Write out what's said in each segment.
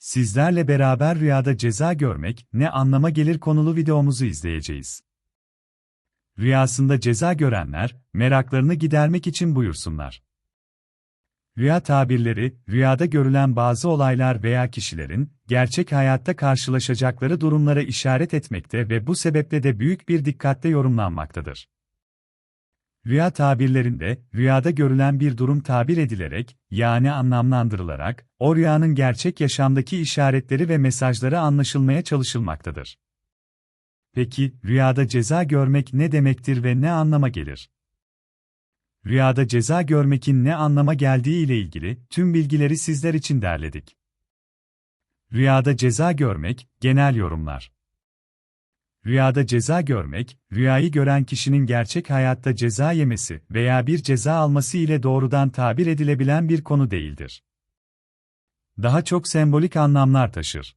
sizlerle beraber rüyada ceza görmek ne anlama gelir konulu videomuzu izleyeceğiz. Rüyasında ceza görenler, meraklarını gidermek için buyursunlar. Rüya tabirleri, rüyada görülen bazı olaylar veya kişilerin, gerçek hayatta karşılaşacakları durumlara işaret etmekte ve bu sebeple de büyük bir dikkatle yorumlanmaktadır. Rüya tabirlerinde, rüyada görülen bir durum tabir edilerek, yani anlamlandırılarak, o rüyanın gerçek yaşamdaki işaretleri ve mesajları anlaşılmaya çalışılmaktadır. Peki, rüyada ceza görmek ne demektir ve ne anlama gelir? Rüyada ceza görmekin ne anlama geldiği ile ilgili tüm bilgileri sizler için derledik. Rüyada ceza görmek, genel yorumlar. Rüyada ceza görmek, rüyayı gören kişinin gerçek hayatta ceza yemesi veya bir ceza alması ile doğrudan tabir edilebilen bir konu değildir. Daha çok sembolik anlamlar taşır.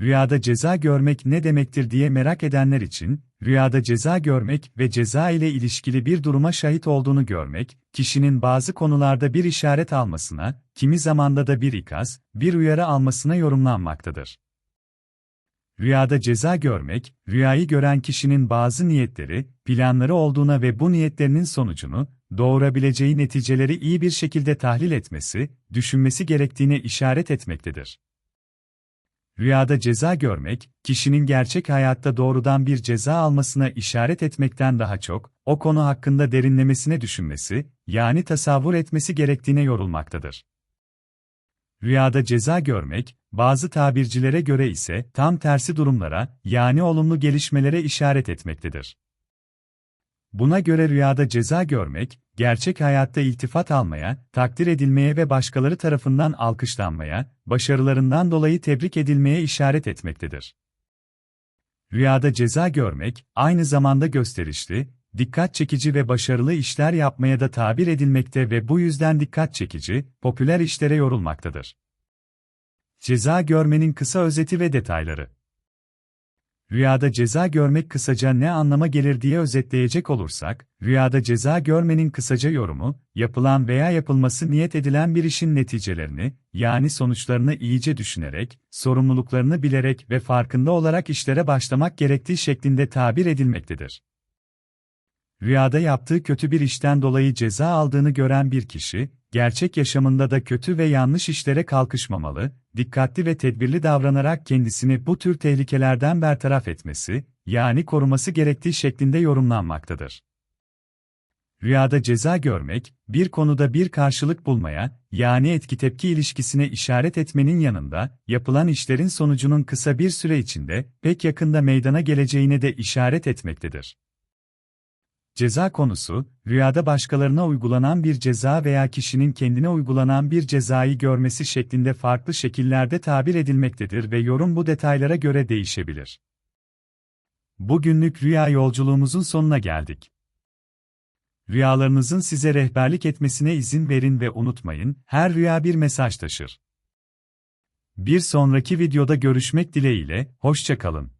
Rüyada ceza görmek ne demektir diye merak edenler için, rüyada ceza görmek ve ceza ile ilişkili bir duruma şahit olduğunu görmek, kişinin bazı konularda bir işaret almasına, kimi zamanda da bir ikaz, bir uyarı almasına yorumlanmaktadır. Rüyada ceza görmek, rüyayı gören kişinin bazı niyetleri, planları olduğuna ve bu niyetlerinin sonucunu, doğurabileceği neticeleri iyi bir şekilde tahlil etmesi, düşünmesi gerektiğine işaret etmektedir. Rüyada ceza görmek, kişinin gerçek hayatta doğrudan bir ceza almasına işaret etmekten daha çok, o konu hakkında derinlemesine düşünmesi, yani tasavvur etmesi gerektiğine yorulmaktadır. Rüyada ceza görmek, bazı tabircilere göre ise tam tersi durumlara, yani olumlu gelişmelere işaret etmektedir. Buna göre rüyada ceza görmek, gerçek hayatta iltifat almaya, takdir edilmeye ve başkaları tarafından alkışlanmaya, başarılarından dolayı tebrik edilmeye işaret etmektedir. Rüyada ceza görmek, aynı zamanda gösterişli, dikkat çekici ve başarılı işler yapmaya da tabir edilmekte ve bu yüzden dikkat çekici, popüler işlere yorulmaktadır. Ceza görmenin kısa özeti ve detayları Rüyada ceza görmek kısaca ne anlama gelir diye özetleyecek olursak, rüyada ceza görmenin kısaca yorumu, yapılan veya yapılması niyet edilen bir işin neticelerini, yani sonuçlarını iyice düşünerek, sorumluluklarını bilerek ve farkında olarak işlere başlamak gerektiği şeklinde tabir edilmektedir. Rüyada yaptığı kötü bir işten dolayı ceza aldığını gören bir kişi, gerçek yaşamında da kötü ve yanlış işlere kalkışmamalı, dikkatli ve tedbirli davranarak kendisini bu tür tehlikelerden bertaraf etmesi, yani koruması gerektiği şeklinde yorumlanmaktadır. Rüyada ceza görmek, bir konuda bir karşılık bulmaya, yani etki-tepki ilişkisine işaret etmenin yanında, yapılan işlerin sonucunun kısa bir süre içinde, pek yakında meydana geleceğine de işaret etmektedir. Ceza konusu, rüyada başkalarına uygulanan bir ceza veya kişinin kendine uygulanan bir cezayı görmesi şeklinde farklı şekillerde tabir edilmektedir ve yorum bu detaylara göre değişebilir. Bugünlük rüya yolculuğumuzun sonuna geldik. Rüyalarınızın size rehberlik etmesine izin verin ve unutmayın, her rüya bir mesaj taşır. Bir sonraki videoda görüşmek dileğiyle, hoşçakalın.